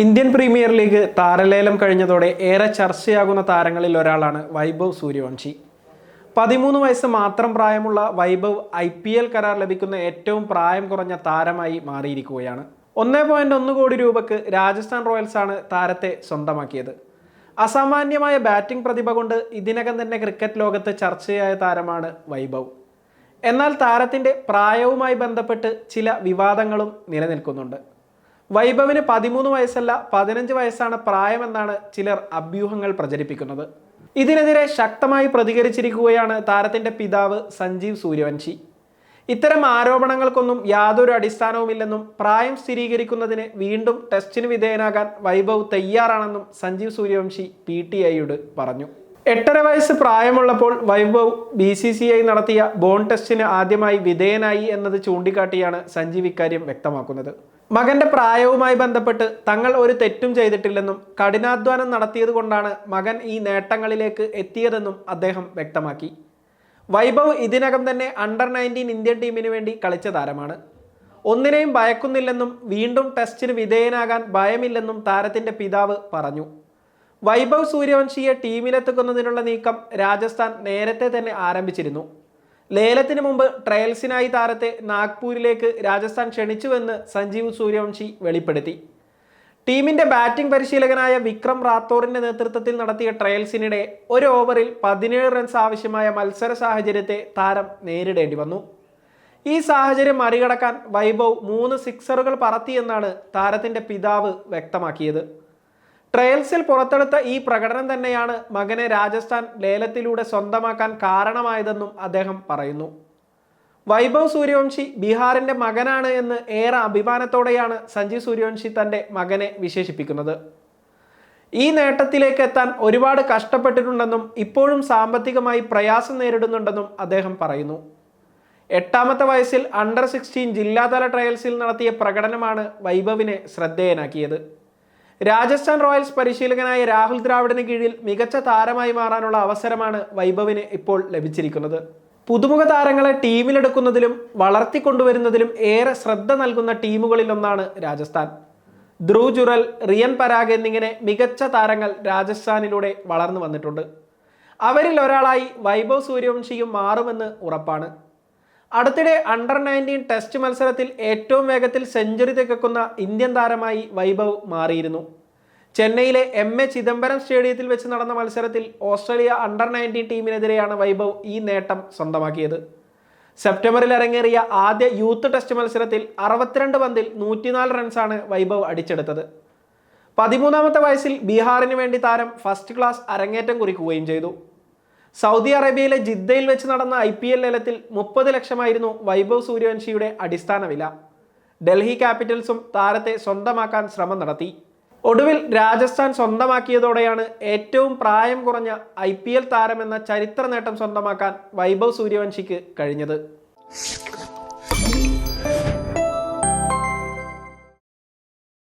Indian premier league താരലേലം കഴിഞ്ഞതോടെ ഏറെ ചർച്ചയാകുന്ന താരങ്ങളിൽ ഒരാളാണ് വൈഭവ് സൂര്യവംശി. പതിമൂന്ന് വയസ്സ് മാത്രം പ്രായമുള്ള വൈഭവ് ഐ പി എൽ കരാർ ലഭിക്കുന്ന ഏറ്റവും പ്രായം കുറഞ്ഞ താരമായി മാറിയിരിക്കുകയാണ്. ഒന്നേ പോയിന്റ് ഒന്ന് കോടി രൂപക്ക് രാജസ്ഥാൻ റോയൽസ് ആണ് താരത്തെ സ്വന്തമാക്കിയത്. അസാമാന്യമായ ബാറ്റിംഗ് പ്രതിഭ കൊണ്ട് ഇതിനകം തന്നെ ക്രിക്കറ്റ് ലോകത്ത് ചർച്ചയായ താരമാണ് വൈഭവ്. എന്നാൽ താരത്തിന്റെ പ്രായവുമായി ബന്ധപ്പെട്ട് ചില വിവാദങ്ങളും നിലനിൽക്കുന്നുണ്ട്. വൈഭവിന് പതിമൂന്ന് വയസ്സല്ല പതിനഞ്ച് വയസ്സാണ് പ്രായമെന്നാണ് ചിലർ അഭ്യൂഹങ്ങൾ പ്രചരിപ്പിക്കുന്നത്. ഇതിനെതിരെ ശക്തമായി പ്രതികരിച്ചിരിക്കുകയാണ് താരത്തിന്റെ പിതാവ് സഞ്ജീവ് സൂര്യവംശി. ഇത്തരം ആരോപണങ്ങൾക്കൊന്നും യാതൊരു അടിസ്ഥാനവുമില്ലെന്നും പ്രായം സ്ഥിരീകരിക്കുന്നതിന് വീണ്ടും ടെസ്റ്റിന് വിധേയനാകാൻ വൈഭവ് തയ്യാറാണെന്നും സഞ്ജീവ് സൂര്യവംശി പി ടി ഐയോട് പറഞ്ഞു. എട്ടര വയസ്സ് പ്രായമുള്ളപ്പോൾ Vaibhav B C C I നടത്തിയ ബോൺ ടെസ്റ്റിന് ആദ്യമായി വിധേയനായി എന്നത് ചൂണ്ടിക്കാട്ടിയാണ് സഞ്ജീവ് ഇക്കാര്യം വ്യക്തമാക്കുന്നത്. മകന്റെ പ്രായവുമായി ബന്ധപ്പെട്ട് തങ്ങൾ ഒരു തെറ്റും ചെയ്തിട്ടില്ലെന്നും കഠിനാധ്വാനം നടത്തിയത് കൊണ്ടാണ് മകൻ ഈ നേട്ടങ്ങളിലേക്ക് എത്തിയതെന്നും അദ്ദേഹം വ്യക്തമാക്കി. വൈഭവ് ഇതിനകം തന്നെ അണ്ടർ നയന്റീൻ ഇന്ത്യൻ ടീമിന് വേണ്ടി കളിച്ച താരമാണ്. ഒന്നിനെയും ഭയക്കുന്നില്ലെന്നും വീണ്ടും ടെസ്റ്റിന് വിധേയനാകാൻ ഭയമില്ലെന്നും താരത്തിന്റെ പിതാവ് പറഞ്ഞു. വൈഭവ് സൂര്യവംശിയെ ടീമിലെത്തിക്കുന്നതിനുള്ള നീക്കം രാജസ്ഥാൻ നേരത്തെ തന്നെ ആരംഭിച്ചിരുന്നു. ലേലത്തിന് മുമ്പ് ട്രയൽസിനായി താരത്തെ നാഗ്പൂരിലേക്ക് രാജസ്ഥാൻ ക്ഷണിച്ചുവെന്ന് സഞ്ജീവ് സൂര്യവംശി വെളിപ്പെടുത്തി. ടീമിന്റെ ബാറ്റിംഗ് പരിശീലകനായ വിക്രം റാത്തോറിന്റെ നേതൃത്വത്തിൽ നടത്തിയ ട്രയൽസിനിടെ ഒരു ഓവറിൽ പതിനേഴ് റൺസ് ആവശ്യമായ മത്സര സാഹചര്യത്തെ താരം നേരിടേണ്ടി വന്നു. ഈ സാഹചര്യം മറികടക്കാൻ വൈഭവ് മൂന്ന് സിക്സറുകൾ പറത്തിയെന്നാണ് താരത്തിന്റെ പിതാവ് വ്യക്തമാക്കിയത്. ട്രയൽസിൽ പുറത്തെടുത്ത ഈ പ്രകടനം തന്നെയാണ് മകനെ രാജസ്ഥാൻ ലേലത്തിലൂടെ സ്വന്തമാക്കാൻ കാരണമായതെന്നും അദ്ദേഹം പറയുന്നു. വൈഭവ് സൂര്യവംശി ബീഹാറിന്റെ മകനാണ് എന്ന് ഏറെ അഭിമാനത്തോടെയാണ് സഞ്ജീവ് സൂര്യവംശി തന്റെ മകനെ വിശേഷിപ്പിക്കുന്നത്. ഈ നേട്ടത്തിലേക്ക് എത്താൻ ഒരുപാട് കഷ്ടപ്പെട്ടിട്ടുണ്ടെന്നും ഇപ്പോഴും സാമ്പത്തികമായി പ്രയാസം നേരിടുന്നുണ്ടെന്നും അദ്ദേഹം പറയുന്നു. എട്ടാമത്തെ വയസ്സിൽ അണ്ടർ സിക്സ്റ്റീൻ ജില്ലാതല ട്രയൽസിൽ നടത്തിയ പ്രകടനമാണ് വൈഭവിനെ ശ്രദ്ധേയനാക്കിയത്. രാജസ്ഥാൻ റോയൽസ് പരിശീലകനായ രാഹുൽ ദ്രാവിഡിന് കീഴിൽ മികച്ച താരമായി മാറാനുള്ള അവസരമാണ് വൈഭവിന് ഇപ്പോൾ ലഭിച്ചിരിക്കുന്നത്. പുതുമുഖ താരങ്ങളെ ടീമിലെടുക്കുന്നതിലും വളർത്തിക്കൊണ്ടുവരുന്നതിലും ഏറെ ശ്രദ്ധ നൽകുന്ന ടീമുകളിലൊന്നാണ് രാജസ്ഥാൻ. ധ്രുവ് ജുറൽ റിയൻ പരാഗ് എന്നിങ്ങനെ മികച്ച താരങ്ങൾ രാജസ്ഥാനിലൂടെ വളർന്നു വന്നിട്ടുണ്ട്. അവരിൽ ഒരാളായി വൈഭവ് സൂര്യവംശിയും മാറുമെന്ന് ഉറപ്പാണ്. അടുത്തിടെ അണ്ടർ നയന്റീൻ ടെസ്റ്റ് മത്സരത്തിൽ ഏറ്റവും വേഗത്തിൽ സെഞ്ചുറി തികക്കുന്ന ഇന്ത്യൻ താരമായി വൈഭവ് മാറിയിരുന്നു. ചെന്നൈയിലെ എം എ ചിദംബരം സ്റ്റേഡിയത്തിൽ വെച്ച് നടന്ന മത്സരത്തിൽ ഓസ്ട്രേലിയ അണ്ടർ നയന്റീൻ ടീമിനെതിരെയാണ് വൈഭവ് ഈ നേട്ടം സ്വന്തമാക്കിയത്. സെപ്റ്റംബറിൽ അരങ്ങേറിയ ആദ്യ യൂത്ത് ടെസ്റ്റ് മത്സരത്തിൽ അറുപത്തിരണ്ട് പന്തിൽ നൂറ്റിനാല് റൺസാണ് വൈഭവ് അടിച്ചെടുത്തത്. പതിമൂന്നാമത്തെ വയസ്സിൽ ബീഹാറിന് വേണ്ടി താരം ഫസ്റ്റ് ക്ലാസ് അരങ്ങേറ്റം കുറിക്കുകയും ചെയ്തു. സൗദി അറേബ്യയിലെ ജിദ്ദയിൽ വെച്ച് നടന്ന ഐ പി എൽ ലേലത്തിൽ മുപ്പത് ലക്ഷമായിരുന്നു വൈഭവ് സൂര്യവംശിയുടെ അടിസ്ഥാന വില. ഡൽഹി ക്യാപിറ്റൽസും താരത്തെ സ്വന്തമാക്കാൻ ശ്രമം നടത്തി. ഒടുവിൽ രാജസ്ഥാൻ സ്വന്തമാക്കിയതോടെയാണ് ഏറ്റവും പ്രായം കുറഞ്ഞ ഐ പി എൽ താരമെന്ന ചരിത്ര നേട്ടം സ്വന്തമാക്കാൻ വൈഭവ് സൂര്യവംശിക്ക് കഴിഞ്ഞത്.